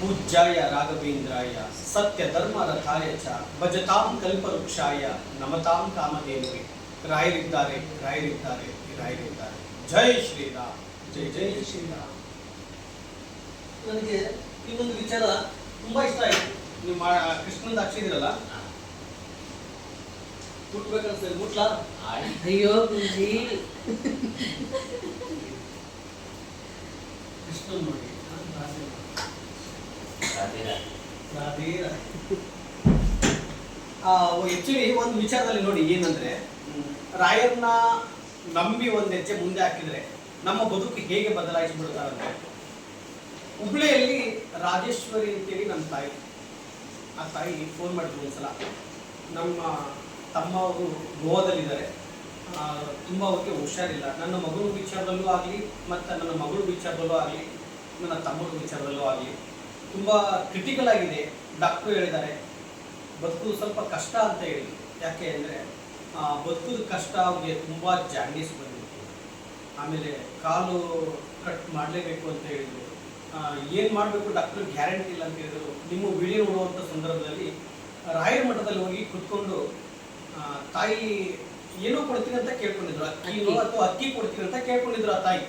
ಪೂಜ್ಯಾಯ ರಾಘವೇಂದ್ರಾಯ ಸತ್ಯ ಧರ್ಮ ರಥಾಯ ಚ ಭಜತಾಂ ಕಲ್ಪವೃಕ್ಷಾಯ ನಮತಾಂ ಕಾಮಧೇನುವೆ. ರಾಯರಿದ್ದಾರೆ ರಾಯರಿದ್ದಾರೆ ರಾಯರಿದ್ದಾರೆ. ಜೈ ಶ್ರೀರಾಮ್. ಜೈ ಜೈ ಶ್ರೀರಾಮ್. ನನಗೆ ಒಂದು ವಿಚಾರ ತುಂಬಾ ಇಷ್ಟ ಆಯ್ತು. ನೀವು ಮಾ ಕೃಷ್ಣಂದ ಅಕ್ಷಿದಿರಲ್ಲ ಮುಟ್ಬೇಕನ್ಸ್ತದೆ ಮುಟ್ಲಾ? ಅಯ್ಯೋ ಗುರುಜಿ ಕೃಷ್ಣನ್ ನೋಡಿ. ಆಕ್ಚುಲಿ ಒಂದು ವಿಚಾರದಲ್ಲಿ ನೋಡಿ ಏನಂದ್ರೆ ರಾಯರ್ನ ನಂಬಿ ಒಂದು ಹೆಜ್ಜೆ ಮುಂದೆ ಹಾಕಿದ್ರೆ ನಮ್ಮ ಬದುಕು ಹೇಗೆ ಬದಲಾಯಿಸಿಬಿಡ್ತಾರಂತೆ ಹುಬ್ಳಿಯಲ್ಲಿ ರಾಜೇಶ್ವರಿ ಅಂತೇಳಿ ನಮ್ಮ ತಾಯಿ, ಆ ತಾಯಿ ಫೋನ್ ಮಾಡಿದ್ರು ಒಂದ್ಸಲ. ನಮ್ಮ ತಮ್ಮ ಅವರು ಗೋವಾದಲ್ಲಿದ್ದಾರೆ. ತುಂಬ ಅವಕ್ಕೆ ಹುಷಾರಿಲ್ಲ. ನನ್ನ ಮಗನ ವಿಚಾರದಲ್ಲೂ ಆಗಲಿ, ಮತ್ತು ನನ್ನ ಮಗಳ ವಿಚಾರದಲ್ಲೂ ಆಗಲಿ, ನನ್ನ ತಮ್ಮನ ವಿಚಾರದಲ್ಲೂ ಆಗಲಿ ತುಂಬ ಕ್ರಿಟಿಕಲ್ ಆಗಿದೆ. ಡಾಕ್ಟ್ರು ಹೇಳಿದ್ದಾರೆ ಬದುಕು ಸ್ವಲ್ಪ ಕಷ್ಟ ಅಂತ ಹೇಳಿ. ಯಾಕೆ ಅಂದರೆ ಬದುಕು ಕಷ್ಟ ಅವ್ರಿಗೆ ತುಂಬ ಜಾಂಡೀಸ್ ಬಂದಿತ್ತು. ಆಮೇಲೆ ಕಾಲು ಕಟ್ ಮಾಡಲೇಬೇಕು ಅಂತ ಹೇಳಿದರು. ಏನು ಮಾಡಬೇಕು ಡಾಕ್ಟರ್? ಗ್ಯಾರಂಟಿ ಇಲ್ಲ ಅಂತ ಹೇಳಿದ್ರು. ನಿಮ್ಮ ವಿಡಿಯೋ ನೋಡುವಂಥ ಸಂದರ್ಭದಲ್ಲಿ ರಾಯರ ಮಠದಲ್ಲಿ ಹೋಗಿ ಕುತ್ಕೊಂಡು ತಾಯಿ ಏನೋ ಕೊಡ್ತೀನಿ ಅಂತ ಕೇಳ್ಕೊಂಡಿದ್ರು. ಅಕ್ಕಿನೋ ಅಥವಾ ಅಕ್ಕಿ ಕೊಡ್ತೀನಿ ಅಂತ ಕೇಳ್ಕೊಂಡಿದ್ರು ಆ ತಾಯಿ.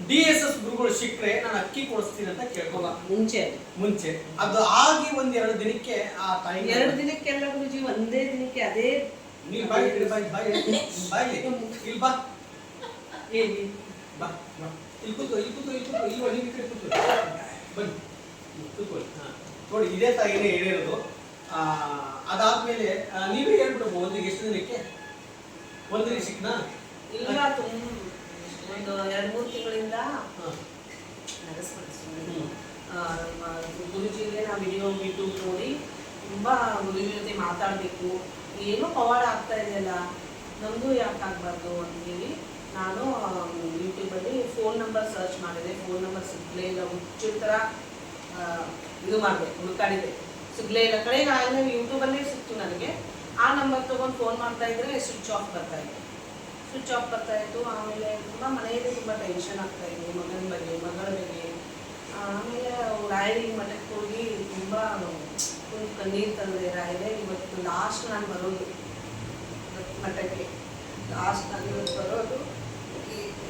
ಡಿ ಎಸ್ ಎಸ್ ಗುರುಗಳು ಸಿಕ್ಕರೆ ನಾನು ಅಕ್ಕಿ ಕೊಡಿಸ್ತೀನಿ ಅಂತ ಕೇಳ್ಕೊಲ್ಲ ಮುಂಚೆ. ಮುಂಚೆ. ಅದು ಆಗಿ ಒಂದ್ ಎರಡು ದಿನಕ್ಕೆ ಆ ತಾಯಿ ಎರಡು ದಿನಕ್ಕೆಲ್ಲ ಗುರುಜಿ ಒಂದೇ ದಿನಕ್ಕೆ ಅದೇ ನೀನ್ ಬಾಯಿ ಇಲ್ಲಿ ಬಾಯಿ ಬಾಯಿ ಬಾಯಿ ಇಲ್ಲಿ ಬಾ ಹೇಳಿ ಬಾ. ಬಾ ಇಲ್ಲಿ ಕೂತು ಇಲ್ಲಿ ಕೂತು ಇಲ್ಲಿ ಕೂತು ಇಲ್ಲಿ ಕಡೆ ಕೂತು ಬನ್ನಿ. ಕೂತ್ಕೊಳ್ಳಿ ಹಾ. ನೋಡಿ ಇದೇ ತಾಯಿನೇ ಹೇಳಿರೋದು. ಆ, ಅದಾದ್ಮೇಲೆ ನೀವೇ ಹೇಳ್ಬಿಡ್ಬೋದು ಒಂದಿಗೆ ಎಷ್ಟು ದಿನಕ್ಕೆ? ಒಂದು ದಿನ ಸಿಕ್ಕನಾ ಇಲ್ಲ ತುಂಬ. ಒಂದು ಎರಡು ಮೂರು ತಿಂಗಳಿಂದ ಗುರುಜಿಗೆ ನಾ ವಿಡಿಯೋ ಯೂಟ್ಯೂಬ್ ನೋಡಿ ತುಂಬ ಗುರುಜಿ ಜೊತೆ ಮಾತಾಡಬೇಕು. ಏನೋ ಪವಾಡ ಆಗ್ತಾ ಇದೆಯಲ್ಲ ನಮಗೂ ಯಾಕೆ ಆಗಬಾರ್ದು ಅಂತೇಳಿ ನಾನು ಯೂಟ್ಯೂಬಲ್ಲಿ ಫೋನ್ ನಂಬರ್ ಸರ್ಚ್ ಮಾಡಿದೆ. ಫೋನ್ ನಂಬರ್ ಸಿಗಲೇ ಇಲ್ಲ. ಹುಚ್ಚು ಥರ ಇದು ಮಾಡಿದೆ ಹುಡುಕಾಡಿದೆ ಸಿಗಲೇ ಇಲ್ಲ. ಕಡೆ ನಾನು ಯೂಟ್ಯೂಬಲ್ಲೇ ಸಿಕ್ತು ನನಗೆ. ಆ ನಂಬರ್ ತೊಗೊಂಡು ಫೋನ್ ಮಾಡ್ತಾ ಇದ್ರೆ ಸ್ವಿಚ್ ಆಫ್ ಬರ್ತಾ ಇದೆ. ಸ್ವಿಚ್ ಆಫ್ ಬರ್ತಾ ಇತ್ತು. ಆಮೇಲೆ ತುಂಬ ಮನೆಯಲ್ಲಿ ತುಂಬ ಟೆನ್ಷನ್ ಆಗ್ತಾ ಇದೆ. ಮಗನ ಬಗ್ಗೆ, ಮಗಳ ಬಗ್ಗೆ. ಆಮೇಲೆ ರಾಯರಿಗೆ ಮಠಕ್ಕೆ ಹೋಗಿ ತುಂಬ ಕಣ್ಣೀರು ತಂದೆ ರಾಯರೇ, ಇವತ್ತು ಲಾಸ್ಟ್ ನಾನು ಬರೋದು ಮಠಕ್ಕೆ. ಲಾಸ್ಟ್ ನಾನು ಇವತ್ತು ಬರೋದು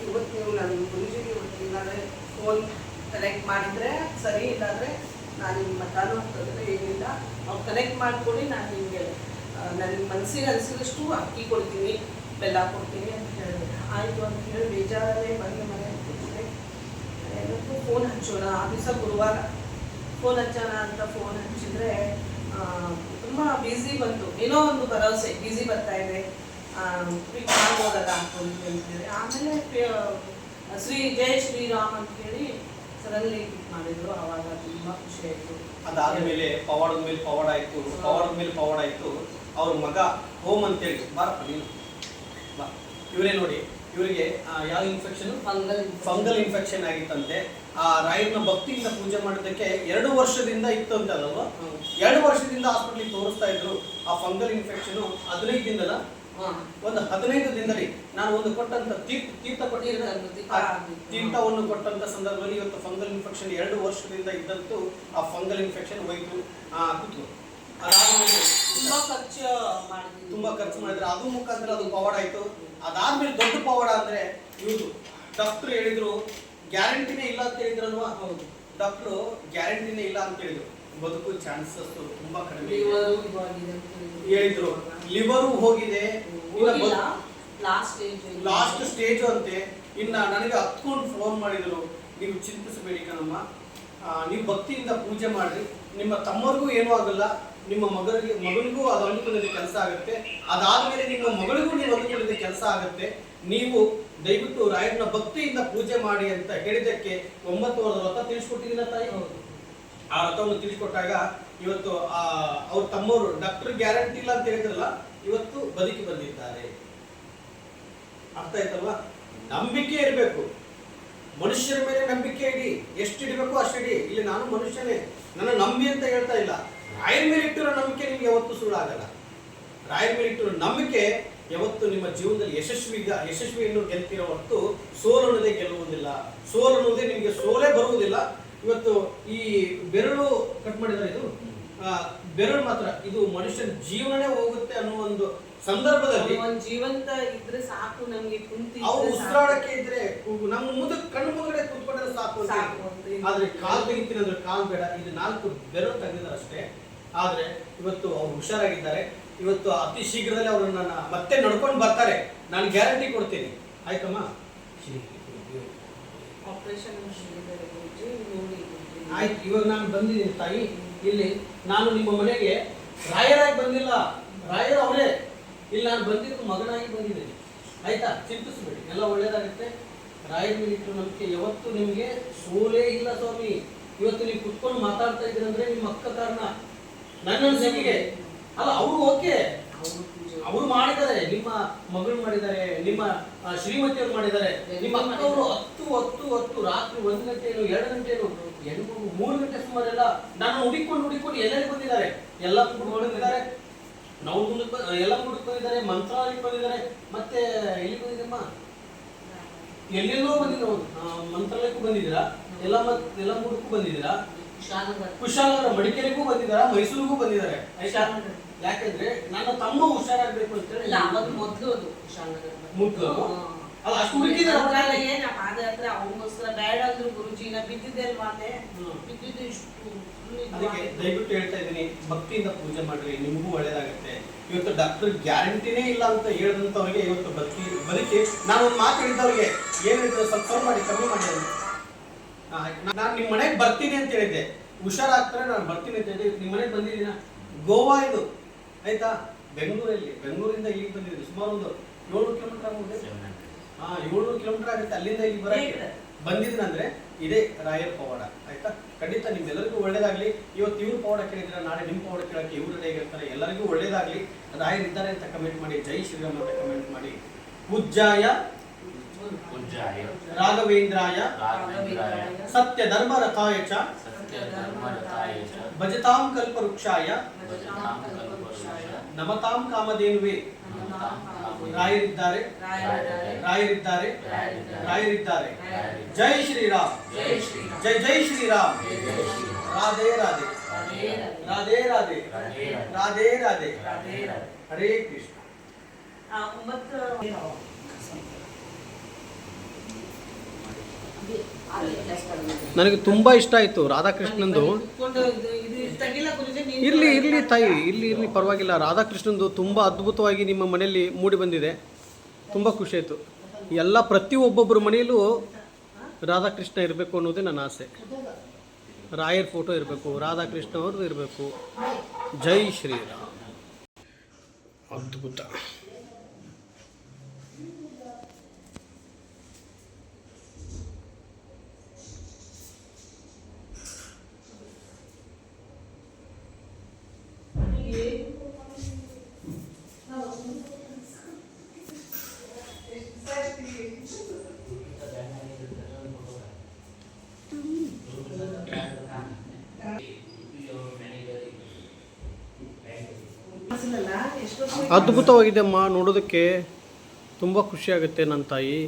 ಇವತ್ತು ನೀವು ನನ್ನ ಗುರುಜಿಗೆ ಇವತ್ತು ಇಲ್ಲಾಂದರೆ ಫೋನ್ ಕನೆಕ್ಟ್ ಮಾಡಿದರೆ ಸರಿ, ಇಲ್ಲಾಂದರೆ ನಾನು ನಿಮ್ಮ ಮಠನೂ ಹೋಗ್ತದ್ರೆ ಏನಿಲ್ಲ. ಅವ್ರು ಕನೆಕ್ಟ್ ಮಾಡಿಕೊಡಿ ನಾನು ನಿಮಗೆ ನನ್ನ ಮನಸ್ಸಿಗೆ ಅನಿಸಿದಷ್ಟು ಅಕ್ಕಿ ಕೊಡ್ತೀನಿ. ಬೆಲ್ಲ ಕೊಡ್ತೀನಿ ಅಂತ ಹೇಳಿದೆ ಆಯಿತು ಅಂತ ಹೇಳಿ ಬೇಜಾರಲ್ಲೇ ಬಂದು ಮನೆ ಕೂತಿದ್ದೆ ಎಲ್ಲಕ್ಕೂ ಫೋನ್ ಹಚ್ಚೋಣ ಆ ದಿವಸ ಗುರುವಾರ ಫೋನ್ ಹಚ್ಚೋಣ ಅಂತ ಫೋನ್ ಹಚ್ಚಿದ್ರೆ ತುಂಬ ಬ್ಯುಸಿ ಬಂತು. ಏನೋ ಒಂದು ಭರವಸೆ ಬ್ಯುಸಿ ಬರ್ತಾ ಇದೆ. ಪಿಕ್ ಮಾಡ್ಬೋದಲ್ಲ ಅಂತೇಳಿ ಆಮೇಲೆ ಪಿ- ಶ್ರೀ ಜಯ ಶ್ರೀರಾಮ್ ಅಂತ ಹೇಳಿ ಸಡನ್ಲಿ ಪಿಕ್ ಮಾಡಿದ್ರು. ಆವಾಗ ತುಂಬ ಖುಷಿ ಆಯಿತು. ಅದಾದ್ಮೇಲೆ ಪವಾಡದ ಮೇಲೆ ಪವಾಡ ಆಯಿತು. ಪವಾಡದ ಮೇಲೆ ಪವಾಡ ಆಯಿತು. ಅವ್ರ ಮಗ ಹೋಮ್ ಅಂತೇಳಿ ಬಾರಪ್ಪ ನೀನು. ಇವರೇ ನೋಡಿ ಇವರಿಗೆ ಯಾವ ಇನ್ಫೆಕ್ಷನ್ ಫಂಗಲ್ ಫಂಗಲ್ ಇನ್ಫೆಕ್ಷನ್ ಆಗಿತ್ತಂತೆ. ಆ ರಾಯರ್ನ ಭಕ್ತಿಯಿಂದ ಪೂಜೆ ಮಾಡೋದಕ್ಕೆ ಎರಡು ವರ್ಷದಿಂದ ಇತ್ತು ಅಂತ ಅಲ್ವಾ ಎರಡು ವರ್ಷದಿಂದ ಹಾಸ್ಪಿಟ್ಲಿಗೆ ತೋರಿಸ್ತಾ ಇದ್ರು ಆ ಫಂಗಲ್ ಇನ್ಫೆಕ್ಷನ್ ಹದಿನೈದು ದಿನದ? ಒಂದು ಹದಿನೈದು ದಿನದಲ್ಲಿ ನಾನು ಒಂದು ಕೊಟ್ಟಂತ ತೀರ್ಥ ತೀರ್ಥ. ತೀರ್ಥವನ್ನು ಕೊಟ್ಟಂತ ಸಂದರ್ಭದಲ್ಲಿ ಇವತ್ತು ಫಂಗಲ್ ಇನ್ಫೆಕ್ಷನ್ ಎರಡು ವರ್ಷದಿಂದ ಇದ್ದಂತೂ ಆ ಫಂಗಲ್ ಇನ್ಫೆಕ್ಷನ್ ಹೋಯ್ತು. ಆ ಕೂತು ತುಂಬಾ ತುಂಬ ಖರ್ಚು ಮಾಡಿದ್ರು. ತುಂಬಾ ಖರ್ಚು ಮಾಡಿದ್ರೆ. ಅದು ಮುಖಾಂತರ ಅದು ಪವಾಡ ಆಯ್ತು. ಅದಾದ್ಮೇಲೆ ದೊಡ್ಡ ಪವಾಡ ಅಂದ್ರೆ ಇವ್ರು ಡಾಕ್ಟರ್ ಹೇಳಿದ್ರು ಗ್ಯಾರಂಟಿನೇ ಇಲ್ಲ ಅಂತ ಹೇಳಿದ್ರಲ್ವಾ? ಹೌದು. ಡಾಕ್ಟ್ರು ಗ್ಯಾರಂಟಿನೇ ಇಲ್ಲ ಅಂತ ಹೇಳಿದ್ರು. ಬದುಕು ಚಾನ್ಸಸ್ ತುಂಬಾ ಕಡಿಮೆ ಹೇಳಿದ್ರು. ಲಿವರು ಹೋಗಿದೆ. ಲಾಸ್ಟ್ ಸ್ಟೇಜ್ ಅಂತೆ. ಇನ್ನ ನನಗೆ ಹತ್ಕೊಂಡು ಫೋನ್ ಮಾಡಿದ್ರು. ನೀವು ಚಿಂತಿಸಬೇಡಿ ಕಣಮ್ಮ. ನೀವು ಭಕ್ತಿಯಿಂದ ಪೂಜೆ ಮಾಡ್ರಿ. ನಿಮ್ಮ ತಮ್ಮರಿಗೂ ಏನೂ ಆಗಲ್ಲ. ನಿಮ್ಮ ಮಗನಿಗೆ ಮಗನಿಗೂ ಅದು ಅಂದುಕೊಂಡಿದ್ದ ಕೆಲಸ ಆಗುತ್ತೆ. ಅದಾದ್ಮೇಲೆ ನಿಮ್ಮ ಮಗಳಿಗೂ ನೀವು ಅಂದುಕೊಂಡಿದ್ದ ಕೆಲಸ ಆಗುತ್ತೆ. ನೀವು ದಯವಿಟ್ಟು ರಾಯರನ್ನ ಭಕ್ತಿಯಿಂದ ಪೂಜೆ ಮಾಡಿ ಅಂತ ಹೇಳಿದ್ದಕ್ಕೆ ಒಂಬತ್ತು ವರ್ಷದ ರಥ ತಿಳಿಸ್ಕೊಟ್ಟಿದ್ದೀನ ತಾಯಿ? ಆ ವ್ರತವನ್ನು ತಿಳಿಸ್ಕೊಟ್ಟಾಗ ಇವತ್ತು ಆ ಅವ್ರ ತಮ್ಮವರು ಡಾಕ್ಟರ್ ಗ್ಯಾರಂಟಿ ಇಲ್ಲ ಅಂತ ಹೇಳಿದ್ರಲ್ಲ ಇವತ್ತು ಬದುಕಿ ಬಂದಿದ್ದಾರೆ. ಅರ್ಥ ಆಯ್ತಲ್ವಾ? ನಂಬಿಕೆ ಇರಬೇಕು. ಮನುಷ್ಯರ ಮೇಲೆ ನಂಬಿಕೆ ಇಡಿ. ಎಷ್ಟು ಇಡಬೇಕು ಅಷ್ಟು ಇಡಿ. ಇಲ್ಲಿ ನಾನು ಮನುಷ್ಯನೇ. ನನ್ನ ನಂಬಿ ಅಂತ ಹೇಳ್ತಾ ಇಲ್ಲ. ರಾಯರ ಮೇಲೆ ಇಟ್ಟಿರೋ ನಂಬಿಕೆ ನಿಮ್ಗೆ ಯಾವತ್ತೂ ಸುಳ್ಳಾಗಲ್ಲ. ರಾಯರ ಮೇಲೆ ಇಟ್ಟಿರೋ ನಂಬಿಕೆ ಯಾವತ್ತು ನಿಮ್ಮ ಜೀವನದಲ್ಲಿ ಯಶಸ್ವಿ ಯಶಸ್ವಿಯನ್ನು ಗೆಲ್ತಿರೋ ಹೊರತು ಸೋಲು ಅನ್ನೋದೇ ಗೆಲ್ಲುವುದಿಲ್ಲ. ಸೋಲು ಅನ್ನೋದೇ ನಿಮಗೆ ಸೋಲೇ ಬರುವುದಿಲ್ಲ. ಇವತ್ತು ಈ ಬೆರಳು ಕಟ್ ಮಾಡಿದ್ರೆ ಇದು ಬೆರಳು ಮಾತ್ರ ಇದು ಮನುಷ್ಯನ ಜೀವನನೇ ಹೋಗುತ್ತೆ ಅನ್ನೋ ಒಂದು ಸಂದರ್ಭದಲ್ಲಿ ಒಂದು ಜೀವಂತ ಇದ್ರೆ ಸಾಕು ನಮ್ಗೆ ಕುಂತಿ ಅವ್ರು. ಉಸಿರಾಡಕ್ಕೆ ಇದ್ರೆ. ನಮ್ಮ ಮುಂದೆ ಕಣ್ಣು ಮುಂದೆ ಕೂತ್ಕೊಂಡ್ರೆ ಸಾಕು. ಆದ್ರೆ ಕಾಲ್ ತೆಗಿತೀನಿ ಅಂದ್ರೆ ಕಾಲ್ ಬೇಡ ಇದು ನಾಲ್ಕು ಬೆರಳು ತೆಗೆದಿದ್ದಾರೆ ಅಷ್ಟೇ. ಆದ್ರೆ ಇವತ್ತು ಅವ್ರು ಹುಷಾರಾಗಿದ್ದಾರೆ. ಇವತ್ತು ಅತಿ ಶೀಘ್ರದಲ್ಲಿ ಅವ್ರನ್ನ ನನ್ನ ಮತ್ತೆ ನಡ್ಕೊಂಡು ಬರ್ತಾರೆ. ನಾನು ಗ್ಯಾರಂಟಿ ಕೊಡ್ತೀನಿ. ಆಯ್ತಮ್ಮ? ಆಯ್ತು ಇವಾಗ ನಾನು ಬಂದಿದ್ದೀನಿ ತಾಯಿ. ಇಲ್ಲಿ ನಾನು ನಿಮ್ಮ ಮನೆಗೆ ರಾಯರಾಗಿ ಬಂದಿಲ್ಲ. ರಾಯರ್ ಅವರೇ. ಇಲ್ಲಿ ನಾನು ಬಂದಿದ್ದು ಮಗನಾಗಿ ಬಂದಿದ್ದೀನಿ. ಆಯ್ತಾ? ಚಿಂತಿಸ್ಬೇಡಿ. ಎಲ್ಲ ಒಳ್ಳೇದಾಗುತ್ತೆ. ರಾಯರ ಮೇಲೆ ಇಟ್ಟು ನಂಬಿಕೆ. ಯಾವತ್ತು ನಿಮಗೆ ಸೋಲೇ ಇಲ್ಲ ಸ್ವಾಮಿ. ಇವತ್ತು ನೀವು ಕುತ್ಕೊಂಡು ಮಾತಾಡ್ತಾ ಇದ್ದೀರಂದ್ರೆ ನಿಮ್ಮ ಅಕ್ಕ ಕಾರಣ. ನನ್ನ ಸಂಖ್ಯೆಗೆ ಅಲ್ಲ, ಅವರು ಓಕೆ. ಅವ್ರು ಮಾಡಿದ್ದಾರೆ ನಿಮ್ಮ ಮಗಳು ಮಾಡಿದ್ದಾರೆ ನಿಮ್ಮ ಶ್ರೀಮತಿಯವರು ಮಾಡಿದ್ದಾರೆ ನಿಮ್ಮ ಅಕ್ಕವರು ಹತ್ತು ಹತ್ತು ಹತ್ತು ರಾತ್ರಿ ಒಂದು ಗಂಟೆನು ಎರಡು ಗಂಟೆನು ಎಂಟು ಮೂರು ಗಂಟೆ ಸುಮಾರೆಲ್ಲ ನಾನು ಹುಡುಕೊಂಡು ಹುಡುಕೊಂಡು ಎಲ್ಲೆಲ್ಲಿ ಬಂದಿದ್ದಾರೆ. ಎಲ್ಲ ಬಂದಿದ್ದಾರೆ ನಾವು ಮುಂದಕ್ಕೆ ಎಲ್ಲ ಮುಂದಕ್ಕೆ ಬಂದಿದ್ದಾರೆ ಮಂತ್ರಾಲಯಕ್ಕೆ ಬಂದಿದ್ದಾರೆ. ಮತ್ತೆ ಎಲ್ಲಿ ಬಂದಿದ್ದಮ್ಮ? ಎಲ್ಲೆಲ್ಲೋ ಬಂದಿದ್ರು ಮಂತ್ರಾಲಯಕ್ಕೂ ಬಂದಿದ್ದೀರಾ? ಎಲ್ಲ ಮೂಡಕ್ಕೂ ಬಂದಿದ್ದೀರಾ? ಕುಶಾಲನಗರ ಮಡಿಕೇರಿಗೂ ಬಂದಿದ್ದಾರೆ? ಮೈಸೂರಿಗೂ ಬಂದಿದ್ದಾರೆ? ಶಾನಗರ್. ಯಾಕಂದ್ರೆ ನನ್ನ ತಮ್ಮ ಹುಷಾರಾಗ್ಬೇಕು ಅಂತ ಹೇಳಿ ಇಲ್ಲ ಅವಾಗ ಮೊದ್ಲು ಅದು ಶಾನಗರ್ ಮೊದ್ಲು? ಅಲ್ಲ ಅಷ್ಟು ಹುಡುಕಿದ್ದಾರೆ ಮಂತ್ರಾಲಯ ನಾ ಪಾದಯಾತ್ರೆ ಅವನಿಗೋಸ್ಕರ ಬೇಡ ಅಂದ್ರು ಗುರುಜಿ ನಾ ಬಿದ್ದಿದ್ದೆ ಅಲ್ವಾ ಅಲ್ಲೇ? ಬಿದ್ದಿದ್ದು ಇಷ್ಟು ಅದಕ್ಕೆ. ದಯವಿಟ್ಟು ಹೇಳ್ತಾ ಇದ್ದೀನಿ ಭಕ್ತಿಯಿಂದ ಪೂಜೆ ಮಾಡ್ರಿ ನಿಮಗೂ ಒಳ್ಳೇದಾಗುತ್ತೆ. ಇವತ್ತು ಡಾಕ್ಟರ್ ಗ್ಯಾರಂಟಿನೇ ಇಲ್ಲ ಅಂತ ಹೇಳಿದಂಥವ್ರಿಗೆ ಇವತ್ತು ಬದುಕಿ ಬದುಕಿ ನಾನು ಒಂದು ಮಾತು ಹೇಳಿದವ್ರಿಗೆ ಏನು ಹೇಳಿದ್ರು? ಸ್ವಲ್ಪ ಮಾಡಿ ಕಮ್ಮಿ ಮಾಡಿ ನಾನು ನಿಮ್ಮ ಮನೆಗೆ ಬರ್ತೀನಿ ಅಂತ ಹೇಳಿದ್ದೆ. ಹುಷಾರಾಗ್ತಾರೆ ನಾನು ಬರ್ತೀನಿ ಅಂತ ಹೇಳಿದೆ ನಿಮ್ಮ ಮನೆಗೆ ಬಂದಿದ್ದೀನ ಗೋವಾ ಇದು. ಆಯ್ತಾ? ಬೆಂಗಳೂರಲ್ಲಿ. ಬೆಂಗಳೂರಿಂದ ಇಲ್ಲಿಗೆ ಬಂದಿದ್ದೀನಿ ಸುಮಾರು ಒಂದು ಏಳ್ನೂರು ಕಿಲೋಮೀಟರ್ ಆಗುತ್ತೆ? ಹಾ ಏಳ್ನೂರು ಕಿಲೋಮೀಟರ್ ಆಗುತ್ತೆ ಅಲ್ಲಿಂದ ಇಲ್ಲಿ ಬರಕ್ಕೆ? ಬಂದಿದ್ದೀನಂದ್ರೆ ಇದೇ ರಾಯರ್ ಪವಾಡ. ಆಯ್ತಾ? ಖಂಡಿತ ನಿಮ್ಮೆಲ್ಲರಿಗೂ ಒಳ್ಳೇದಾಗ್ಲಿ. ಇವತ್ತು ಇವ್ರು ಪವಾಡ ಕೇಳಿದ್ರೆ ನಾಳೆ ನಿಮ್ಮ ಪವಾಡ ಕೇಳಕ್ಕೆ ಇವ್ರು ಹೇಗಿರ್ತಾರೆ ಎಲ್ಲರಿಗೂ ಒಳ್ಳೇದಾಗ್ಲಿ. ರಾಯರ್ ಇದ್ದಾರೆ ಅಂತ ಕಮೆಂಟ್ ಮಾಡಿ ಜೈ ಶ್ರೀರಾಮ್ ಅಂತ ಕಮೆಂಟ್ ಮಾಡಿ. ಪೂಜ್ಯಾಯ ಪೂಜ್ಯಾಯ ರಾಘವೇಂದ್ರಾಯ ರಾಘವೇಂದ್ರಾಯ ಸತ್ಯ ಧರ್ಮ ರಥಾಯ ಚ ಸತ್ಯಧರ್ಮರತಾಯ ಚ ಭಜತಾಂ ಕಲ್ಪವೃಕ್ಷಾಯ ಭಜತಾಂ ಕಲ್ಪವೃಕ್ಷಾಯ ನಮತಾಂ ಕಾಮಧೇನುವೆ ನಮತಾಂ ಕಾಮಧೇನುವೆ. ರಾಯರಿದ್ದಾರೆ ರಾಯರಿದ್ದಾರೆ. ರಾಯರಿದ್ದಾರೆ ರಾಯರಿದ್ದಾರೆ. ರಾಯರಿದ್ದಾರೆ ರಾಯರಿದ್ದಾರೆ. ಜೈ ಶ್ರೀರಾಮ್ ಜೈ ಶ್ರೀರಾಮ್. ಜೈ ಜೈ ಶ್ರೀರಾಮ್ ಜೈ ಜೈ ಶ್ರೀರಾಮ್. ರಾಧೆ ರಾಧೆ ರಾಧೆ ರಾಧೆ. ರಾಧೆ ರಾಧೆ ರಾಧೆ ರಾಧೆ. ರಾಧೆ ರಾಧೆ ರಾಧೆ ರಾಧೆ. ಹರೇ ಕೃಷ್ಣ ಆ, ಒಂಬತ್ತು ನನಗೆ ತುಂಬಾ ಇಷ್ಟ ಆಯ್ತು ರಾಧಾಕೃಷ್ಣಂದು. ಇರಲಿ ಇರ್ಲಿ ಇರ್ಲಿ ತಾಯಿ ಇರ್ಲಿ ಇರ್ಲಿ ಪರವಾಗಿಲ್ಲ. ರಾಧಾಕೃಷ್ಣಂದು ತುಂಬ ಅದ್ಭುತವಾಗಿ ನಿಮ್ಮ ಮನೆಯಲ್ಲಿ ಮೂಡಿ ಬಂದಿದೆ. ತುಂಬ ಖುಷಿ ಆಯಿತು. ಎಲ್ಲ ಪ್ರತಿಯೊಬ್ಬೊಬ್ಬರ ಮನೆಯಲ್ಲೂ ರಾಧಾಕೃಷ್ಣ ಇರಬೇಕು ಅನ್ನೋದೇ ನನ್ನ ಆಸೆ. ರಾಯರ್ ಫೋಟೋ ಇರಬೇಕು ರಾಧಾಕೃಷ್ಣ ಅವ್ರದ್ದು ಇರಬೇಕು. ಜೈ ಶ್ರೀರಾಮ್. ಅದ್ಭುತ. ಅನ್ಸಲ್ಲ ಎಷ್ಟು ವರ್ಷ ಅದ್ಭುತವಾಗಿದೆ ಅಮ್ಮ ನೋಡೋದಕ್ಕೆ ತುಂಬ ಖುಷಿಯಾಗುತ್ತೆ ನನ್ನ ತಾಯಿ.